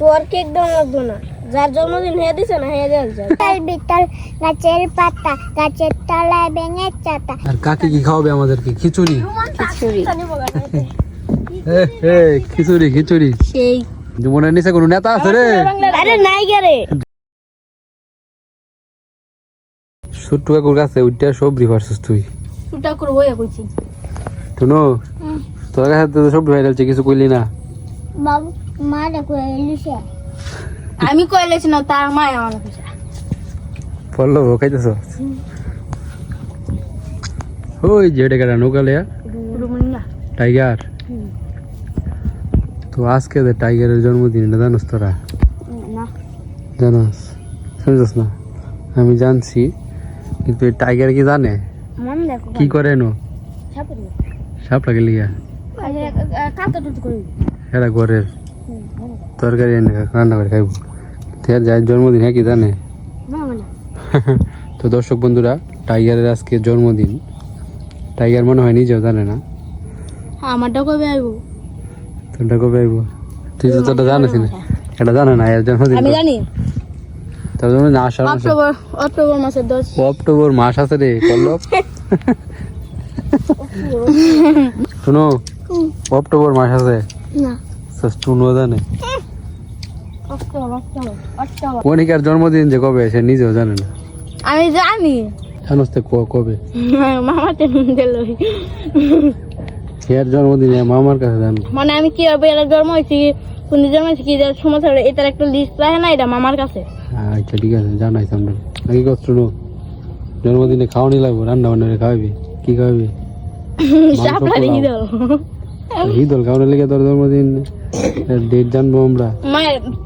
তোর কেক দেওয়া লাগতো না। যার জন্মদিন হয়ে দিছে না হয়ে যাচ্ছে বিতাল গাছের পাতা গাছের তলায় ব্যাঙের চাতা। আর কাকে কি খাওয়াবে আমাদেরকে? খিচুড়ি? খিচুড়ি। খিচুড়ি খিচুড়ি। সেই। জীবনের নিচে কোনো নেতা আছে রে? আরে নাই রে। ছোট্ট কাকুর কাছে ওইটা সবজি পারছিস তুই। টুটা করে হয়ে কইছি। শুনো তোর কাছে তো সবজি ভাই যাচ্ছে কিছু কইলি না। বাবু মা দেখো এলিছে আমি কইলেছি না তার মা আমার কাছে পড়ল খাইতেছ ওই যে এটা কেটা নৌকালে রুমুন্না টাইগার তো আজকে যে টাইগারের জন্মদিন এটা জানোস তোরা না জানোস শুনছিস না আমি জানছি কিন্তু এই টাইগার কি জানে মন কি করে নো সাপটাকে লিগা করে এরা ঘরের তরকারি এনে রান্না করে খাইব। তার যার জন্মদিন হ্যাঁ কি জানে? তো দর্শক বন্ধুরা টাইগারের আজকে জন্মদিন। টাইগার মনে হয় নিজেও জানে না। আমারটা কবে আইবো? তোরটা কবে আইব? তুই তো তোটা জানিস না। এটা জানে না এর জন্মদিন আমি জানি। তোর জন্মদিন আষাঢ় মাসে। অক্টোবর অক্টোবর মাসের দশ। অক্টোবর মাস আছে রে পল্লব। শুনো অক্টোবর মাস আছে। না। শুনো জানে। কণিকার জন্মদিন যে কবে সে নিজেও জানে না। আমি জানি। জানোস তো কবে? মামা দিল। এর জন্মদিনে মামার কাছে জানো? মানে আমি এর জন্ম হয়েছি কোন জন্ম হয়েছি কি সময় এটার একটা লিস্ট রাখে না এটা মামার কাছে। আচ্ছা ঠিক আছে জানাইছি আমরা নাকি কষ্ট শুনো জন্মদিনে খাওয়ানি লাগবো রান্না বান্না খাওয়াবি? কি খাওয়াবি? সাপলা রেখে দাও। খাওয়ানোর লেগে তোর জন্মদিন। ডেট জানব আমরা।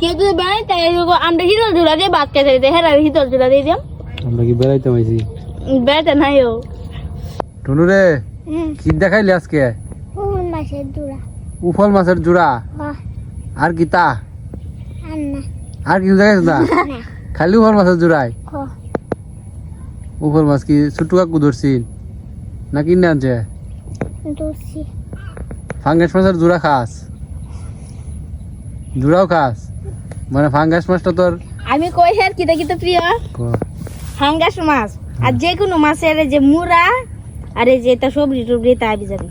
কেউ যদি বানাই তাই আমরা হিদল ঝুলা দিয়ে ভাত খেতে দিতে হ্যাঁ হিদল ঝুলা দিয়ে দিলাম আমরা কি বেড়াইতে পাইছি বেড়াতে নাই ও। টুনু রে কি দেখাইলি আজকে? কোন মাসের দূরা উফল মাছের জোড়া? আর কি তা? আর কিছু দেখাইছ না। খালি উফল মাছের জোড়াই উফল মাছ কি ছোট্ট কাকু ধরছিল? না কিনে আনছে? দোষী ফাঙ্গাস মাছের জোড়া খাস? জোড়াও খাস মানে ফাঙ্গাস মাছটা তোর আমি কই হ্যাঁ কিতা কিতা প্রিয়? ফাঙ্গাস মাছ। আর যে কোনো মাছের যে মুরা আর এই যে এটা সবজি টবজি তা আবি যাবি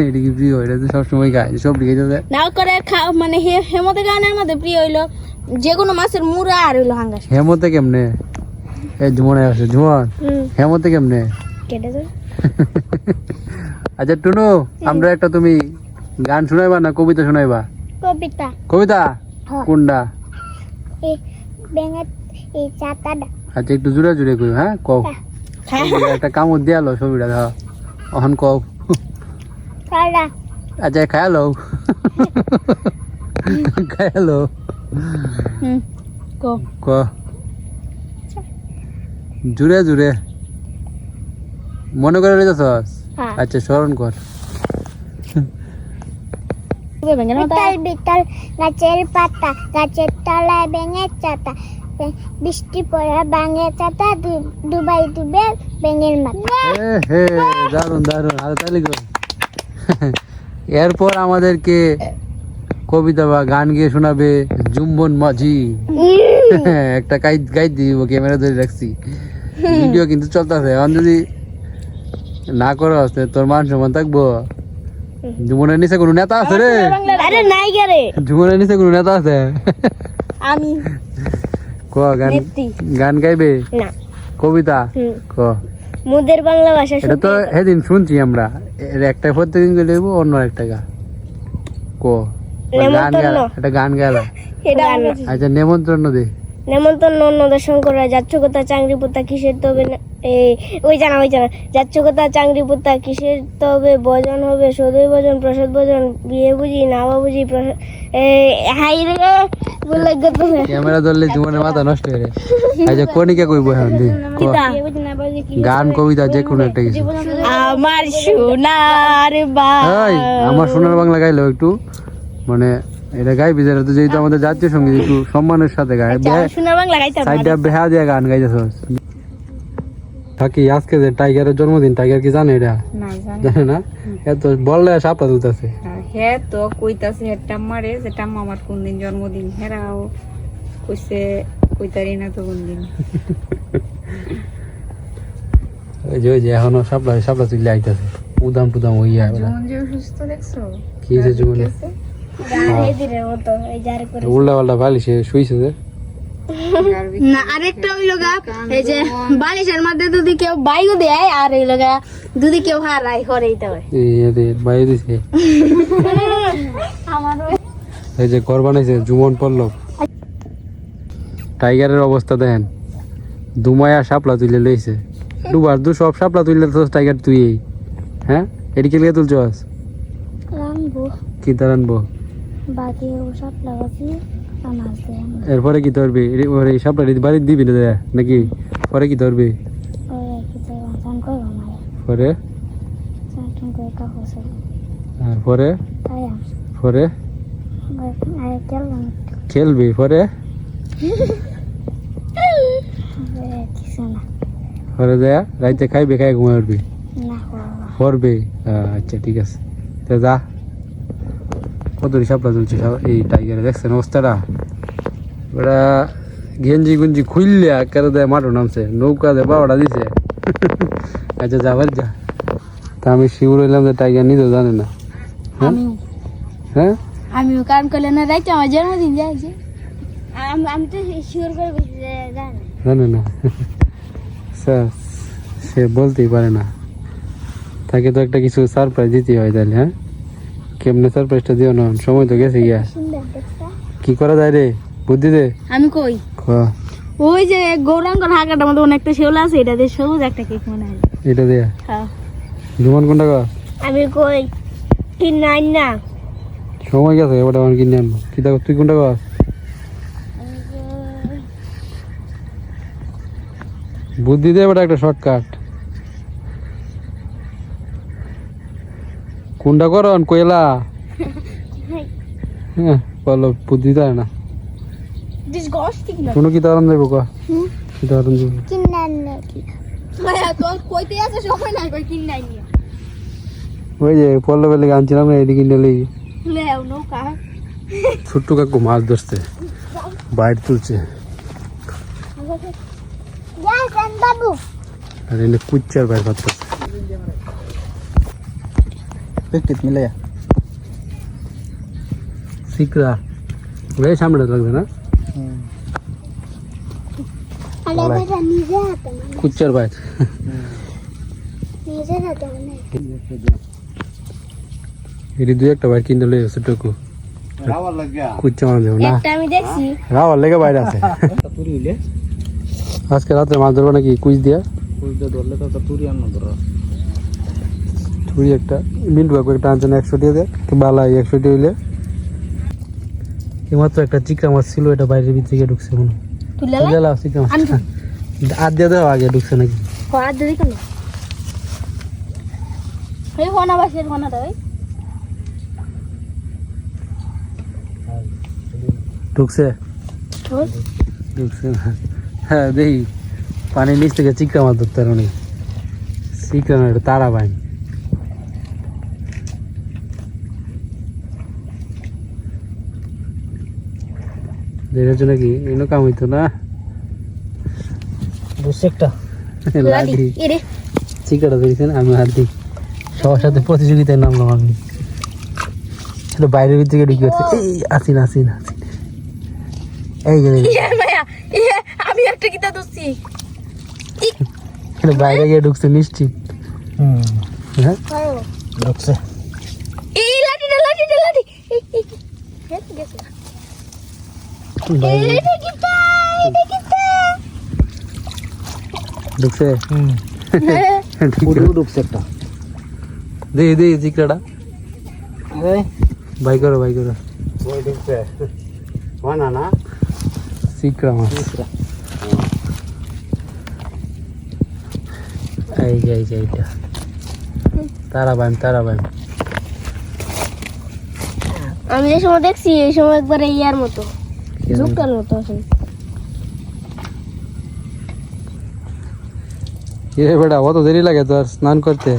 এটা কি প্রিয়? এটা তো সবসময় খায় সব দিকে যাবে নাও করে খা- মানে হে হেমতে গানের মধ্যে প্রিয় হইল যে কোনো মাছের মুরা আর হইল হাঙ্গাস হেমতে কেমনে? এ ঝুমনে আছে ঝুমন হেমতে কেমনে? কেটে যাবে আচ্ছা টুনু আমরা একটা তুমি গান শোনাইবা না কবিতা শোনাইবা? কবিতা। কবিতা? হ্যাঁ। কোনটা? এই ব্যাঙের এই চাতাটা আচ্ছা একটু জুড়ে জুড়ে কই হ্যাঁ? কও। একটা কামড় দিয়ালো ছবিটা ধর। অহন কও। আচ্ছা খায়ালো খায়ালো ক জুড়ে জুড়ে মনে করে রেখেছস? হ্যাঁ। আচ্ছা স্মরণ কর। গাছের পাতা গাছের তলায় চাতা বৃষ্টি পড়া চাতা ডুবে ব্যাঙের মাথা। দারুণ দারুণ আর এরপর আমাদেরকে কবিতা বা গান গিয়ে শোনাবে জুম্বন মাঝি। একটা গাইড গাইড দিব ক্যামেরা ধরে রাখছি। ভিডিও কিন্তু চলতেছে। এখন যদি না করো তোর মান সম্মান থাকব। জুমনের নিচে কোনো নেতা আছে রে? আরে নাই রে। জুমনের নিচে কোনো নেতা আছে? আমি। ক গান গান গাইবে? না। কবিতা? ক। মুদের বাংলা ভাষা এটা তো সেদিন শুনছি আমরা। এর একটা প্রত্যেকদিন গেলে অন্য একটা গা। ক। গান নেমন্তন্ন। গালা। একটা গান গালা। এটা আচ্ছা নেমন্ত্রণ দে। নেমন্তন্ন করা যাচ্ছ কোথা চাংরি পোতা কিসের তবে ওই জানা ওই জানা। যাচ্ছ কোথা চাংরি পোতা কিসের তবে ভজন হবে? সদয় ভজন প্রসাদ ভজন বিয়ে বুঝি নামা বুঝি হাই রে বলে গত ক্যামেরা ধরলে জীবনের মাথা নষ্ট হয়ে আচ্ছা কনিকা কইব ক। গান কবিতা যে কোনো একটা কিছু। আমার সোনার বা আমার সোনার বাংলা গাইলো একটু মানে এটা গাইবি যেটা তো যেহেতু আমাদের জাতীয় সংগীত একটু সম্মানের সাথে গায়। সাইডটা বেহা দিয়ে গান গাইতেছ। থাকি আজকে যে টাইগারের জন্মদিন টাইগার কি জানে এটা? জানে। না? এত বললে সাপটা তুলতেছে। হ্যাঁ তো কইতাছে হ্যাঁ টাম্মারে যে টাম্মা আমার কোন জন্মদিন? হেরাও কইছে কইতারি না তো কোন ওই যে ওই যে এখনও সাপলা সাপলা তুলে আইতাছে। উদাম টুদাম হইয়া যে কি জীবনে? গাড়ি দিনের মতো এই যারে করে উল্টা পাল্টা বালি শুইছে যে। না আরেকটা হইল গা এই যে বালিশের মধ্যে যদি কেউ বাইও দেয় আর হইল গা যদি কেউ হারায় হরেই তবে এই দিছে। এই যে ঘর বানাইছে জুমন পল্লব। টাইগারের অবস্থা দেখেন। দুমায়া সাপলা তুলে লইছে। দুবার দু সব সাপলা তুললে তো টাইগার তুই হ্যাঁ? এটি কে রানবো। কি আনব বাকি সব লাগাচ্ছি এরপরে কি ধরবি? ওর এই সাপলা বাড়ি দিবি না নাকি? পরে কি ধরবি? পরে? আর পরে? পরে? খেলবি পরে? পরে দেয়া রাইতে খাইবে খাই উঠবি। না আচ্ছা ঠিক আছে। যা। কত সাপলা চলছে এই টাইগারে দেখছেন অবস্থাটা? ওরা গেঞ্জি গুঞ্জি খুললে কেন দেয় মাঠো নামছে। নৌকা দেয় বাবাটা দিছে। আচ্ছা যাবার যা। তা আমি শিউর হইলাম যে টাইগার নিজেও জানে না। হ্যাঁ? হ্যাঁ? আমিও কাম করলে না রাইতে আমার জন্মদিন যাইছে। আমি তো শিওর করে জানে। না। স্যার সে বলতেই পারে না। তাকে তো একটা কিছু সারপ্রাইজ দিতে হয় তাহলে হ্যাঁ? কেমনে সারপ্রাইজটা দিও না? সময় তো গেছে গিয়া। কি করা যায় রে? বুদ্ধি দে। আমি কই? ওই যে গৌরাঙ্গর হাঁকাটার মধ্যে অনেকটা শেওলা আছে এটা দিয়ে সবুজ একটা কেক মনে হয় এটা দেয়া হ্যাঁ। জুমন কোনটা কর? আমি কই? কি নাই না। সময় গেছে এবার আমার কিনে আনব। কি দেখো তুই কোনটা কর? বুদ্ধি দে এবার একটা শর্টকাট কোনটা করন কয়লা হ্যাঁ বলো বুদ্ধি দেয় না। ডিসগস্টিং না। কোনো কি তারণ দেবো ক? কি কিন নাই নিয়ে। ওই যে পল্লব বেলে আনছিলাম না এদিকে নৌকা। ছোট্ট কাকু মাছ ধরছে বাইরে তুলছে। যাই আর এনে কুচ্চার বাইর ভাত করছে পেকটিত মিলে শিকরা ওই সামনে লাগবে না আরে বেটা নিজে হাতে মানে কুচ্চার বাইর নিজে হাতে মানে এটি দুই একটা বাইর কিনে লই ছোট্টকু কুচ্চা মাছ দেবো না একটা আমি দেখছি রাওয়ার লেগে বাইরে আছে আজকে রাত্রে মাছ ধরবো নাকি কুইজ দিয়া তুই একটা মিন্টু কাকু একটা আনছেন একশো দিয়ে দে তো বালাই একশো দিয়ে হইলে এইমাত্র একটা চিকা মাছ ছিল এটা বাইরের ভিতর থেকে ঢুকছে মনে। তুলে তুলে লাও। চিকা মাছ? আর দিয়ে দাও আগে ঢুকছে নাকি? হাত ধরে কেন? এই ফোনা বাসের ফোনাটা ওই ঢুকছে? ঢুকছে হ্যাঁ দেখি। পানির নিচ থেকে চিকা মাছ ধরতে নি চিকা না এটা বাইন দেখেছ নাকি? এনে কাম হইতো না? লাডি লাগি এরে চিকাটা ধরেছেন আমি হাত দিই সবার সাথে প্রতিযোগিতায় নামলাম আমি। এটা বাইরের ভিতর থেকে ঢুকে আসছে এই আসিন আসিন আসিন। এই যে ইয়ে মায়া ইয়ে আমি একটা কিতা দছি এটা বাইরে গিয়ে ঢুকছে নিশ্চিত। হ্যাঁ? এই লাঠিটা লাঠিটা লাঠি এই, এই, এই। হ্যাঁ, গেছে। বাইরে এটা কিতা এটা কিতা ঢুকছে? ঢুকছে। একটা। দে দে চিকড়াটা বাই করো বাই করো। ওই ঢুকছে। না না? চিকড়া মাছ। এই যে এই যে এইটা। তারা বাইম তারা বাইম আমি যে সময় দেখছি এই সময় একবারে ইয়ার মতো। ঝুঁকটার মতো আছে এ বেটা অত দেরি লাগে তো আর স্নান করতে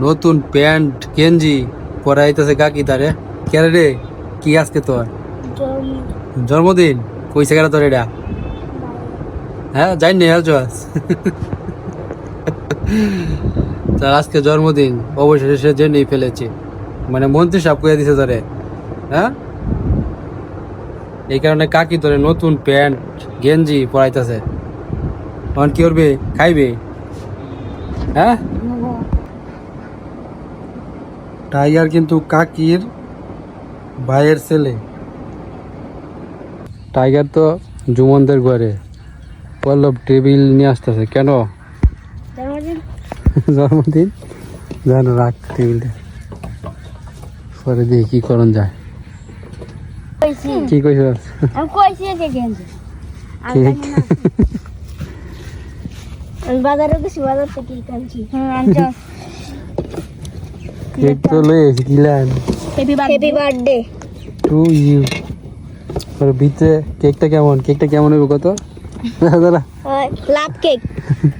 নতুন প্যান্ট গেঞ্জি পরাইতেছে কাকি তারে কেন রে কি আজকে তোর জন্মদিন কইছে কেন তোর এটা হ্যাঁ যাই নি হেলছো আজ তার আজকে জন্মদিন অবশেষে সে জেনেই ফেলেছে মানে মন্ত্রী সাপ করে দিছে ধরে হ্যাঁ? এই কারণে কাকি ধরে নতুন প্যান্ট গেঞ্জি পরাইতেছে। তখন কি করবে? খাইবে? হ্যাঁ? টাইগার কিন্তু কাকির ভাইয়ের ছেলে। টাইগার তো জুমনদের ঘরে। পল্লব টেবিল নিয়ে আসতেছে। কেন? জন্মদিন। জন্মদিন? যেন রাখ টেবিলটা। পরে দিয়ে কি করণ যায়? কি আমি কইছি যে গেঞ্জি। বাজারে গেছি বাজার থেকে কিনছি কেক তো লই এসে কিলান হ্যাপি বার্থডে টু ইউ পরে ভিতরে কেকটা কেমন? কেকটা কেমন হইব কত? দাদা। লাভ কেক।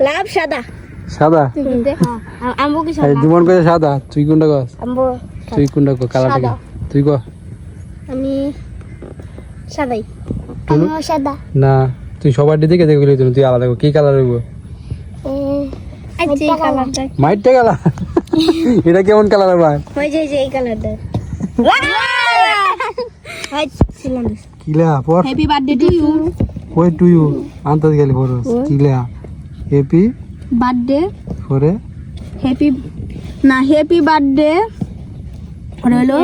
লাভ সাদা। সাদা? আমবো কি সাদা? জুমন কইছে সাদা। তুই কোনটা কস? আমবো। তুই কোনটা কো কালারটা কি? তুই ক আমি সাদাই? আমিও সাদা। না তুই সবার দিকে দেখে গেলি তুই আলাদা কর। কি কালার হইব? আচ্ছা মাইটটা কালার এটা কেমন কালার ভাই ওই যে এই কালারটা কিলা পর। হ্যাপি বার্থডে টু ইউ ওই টু ইউ গেলি পরস কিলা হ্যাপি বার্থডে পরে। হ্যাপি না হ্যাপি বার্থডে হলো?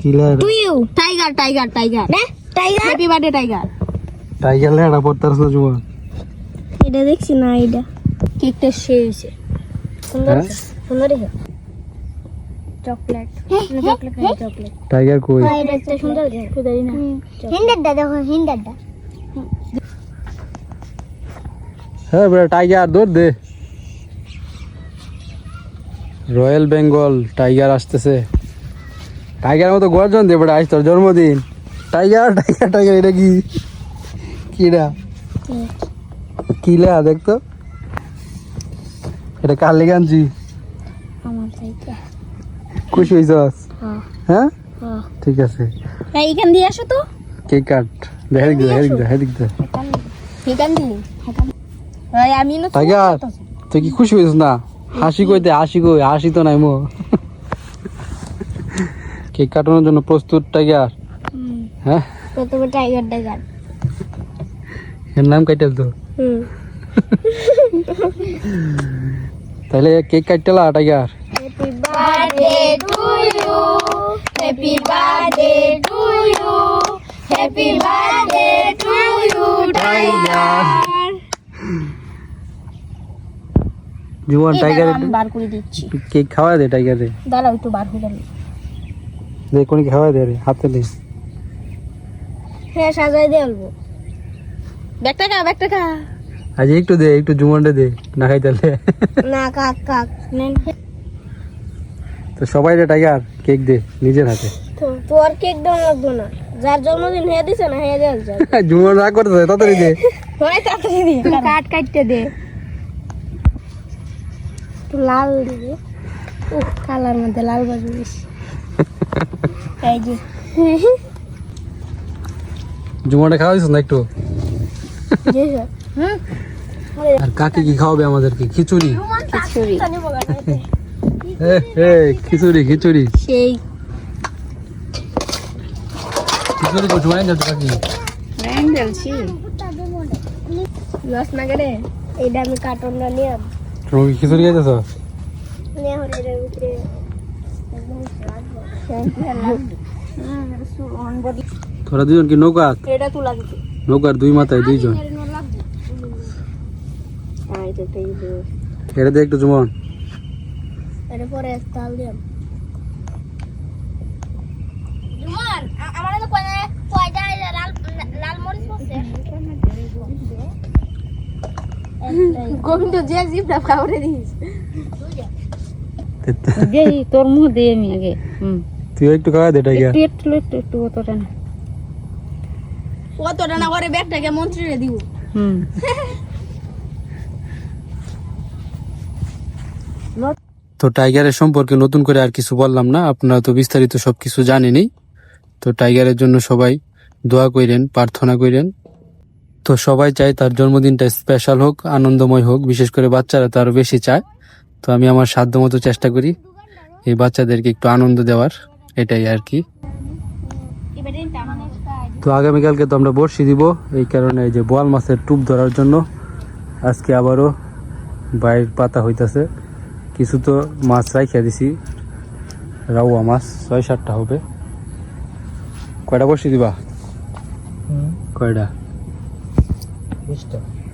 কিলা to you tiger tiger tiger না tiger happy birthday tiger tiger Leda না এটা দেখছি না এটা। কেকটা শেষ সুন্দর হ্যাঁ? সুন্দর চকলেট চকলেট চকলেট টাইগার কই? এটা সুন্দর খুদারি না? হিন্দারটা দেখো হিন্দারটা হ্যাঁ বেটা টাইগার দৌড় দে। রয়্যাল বেঙ্গল টাইগার আসতেছে। টাইগার মতো গর্জন দে বেটা আজ তোর জন্মদিন। টাইগার টাইগার টাইগার এটা কি? কিরা কিলা দেখতো? এটা কার লেগে আনছি খুশি হয়েছস হ্যাঁ। হ্যাঁ? হ্যাঁ। ঠিক আছে। এইখান দিয়ে আসো তো। কেক কাট। দেখা দিক দেখা দিক দেখা দিক এখান দিয়ে ওই আমি না টাইগার তুই কি খুশি হয়েছিস না? হাসি কইতে হাসি কই হাসি তো নাই মো। কেক কাটানোর জন্য প্রস্তুত টাইগার হ্যাঁ? প্রথমে টাইগার টাইগার এর নাম কাইটাল তো? হুম। তাহলে cake কাটতেলা tiger happy birthday to you happy birthday to you happy birthday to you tiger Jibon tiger আমি বার করে দিচ্ছি। কেক খাওয়া দে টাইগারে দাঁড়াও একটু বার হয়ে গেল দে কোন খাওয়া দে রে হাতে দে। হ্যাঁ সাজাই দিয়ে অল্প ব্যাগটা কা ব্যাগটা কা আজ একটু দে একটু জুমনটা দে না খাই তাহলে না কাক কাক নেন। তো সবাই রে টাইগার কেক দে নিজের হাতে। তো তোর কেক দেওয়া লাগতো না। যার জন্মদিন হয়ে দিছে না হয়ে যায় জুমন রাগ করতে তাড়াতাড়ি দে। হয় তাড়াতাড়ি দিয়ে কাট কাটতে দে। একটু লাল দিবি উহ কালার মধ্যে লাল বাজু বেশি। এই যে জুমনটা খাওয়া দিস না একটু? আর কাকে কি খাওয়াবে আমাদেরকে? খিচুড়ি? খিচুড়ি। খিচুড়ি খিচুড়ি। সেই। খিচুড়ি যাচ্ছে কাকি। লস না করে? এইটা আমি তুমি খিচুড়ি খাইতেছ? তোরা দুজন কি নৌকা? নৌকার দুই মাথায় দুইজন। এটা তাই এটা দে একটু জুমন। গোবিন্দ যে জিপটা খাওয়ারে দিস তোর মুখ দে আমি আগে হুম। তুই একটু খাওয়া দে টাইগার একটু একটু একটু একটু অতটা না। কতটা না করে ব্যাগটাকে মন্ত্রীরে দিব। হুম। তো টাইগারের সম্পর্কে নতুন করে আর কিছু বললাম না আপনারা তো বিস্তারিত সবকিছু জানেনই। তো টাইগারের জন্য সবাই দোয়া কইরেন প্রার্থনা কইরেন। তো সবাই চায় তার জন্মদিনটা স্পেশাল হোক আনন্দময় হোক বিশেষ করে বাচ্চারা তো আরও বেশি চায়। তো আমি আমার সাধ্য মতো চেষ্টা করি এই বাচ্চাদেরকে একটু আনন্দ দেওয়ার। এটাই আর কি। তো আগামীকালকে তো আমরা বর্ষি দিব এই কারণে এই যে বোয়াল মাছের টুপ ধরার জন্য আজকে আবারও বাইর পাতা হইতাছে। কিছু তো মাছ রাইখা দিছি রাউয়া মাছ ছয় সাতটা হবে। কয়টা বসি দিবা? কয়টা?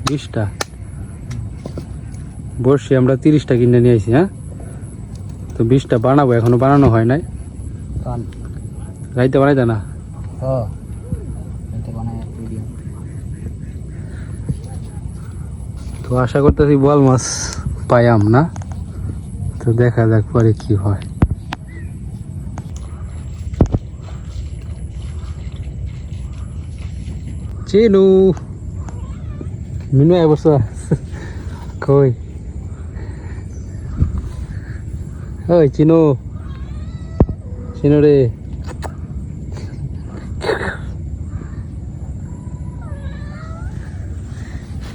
বিশটা। বর্ষি আমরা তিরিশটা কিনে নিয়ে আইছি হ্যাঁ? তো বিশটা বানাবো এখনও বানানো হয় নাই। রাইতে বানাইতে না তো আশা করতেছি বল মাছ পাইয়াম না? তো দেখা যাক পরে কি হয়। চিনু! মিনু আয় বসা। কই? ওই চিনু। চিনু রে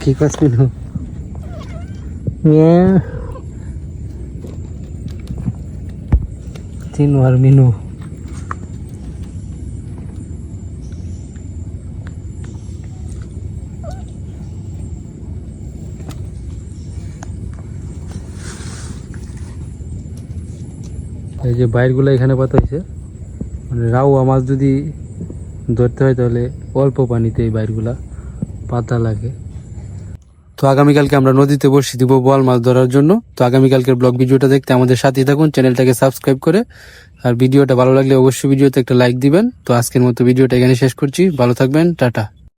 কি করছ মিনু মিয়া চিনু আর এই যে বাইরগুলো এখানে পাতা হয়েছে। মানে রাউয়া মাছ যদি ধরতে হয় তাহলে অল্প পানিতে এই বাইরগুলা পাতা লাগে। তো আগামীকালকে আমরা নদীতে বসে দিব বল মাছ ধরার জন্য। তো আগামীকালকের ব্লগ ভিডিওটা দেখতে আমাদের সাথেই থাকুন, চ্যানেলটাকে সাবস্ক্রাইব করে। আর ভিডিওটা ভালো লাগলে অবশ্যই ভিডিওতে একটা লাইক দিবেন। তো আজকের মতো ভিডিওটা এখানে শেষ করছি। ভালো থাকবেন, টাটা।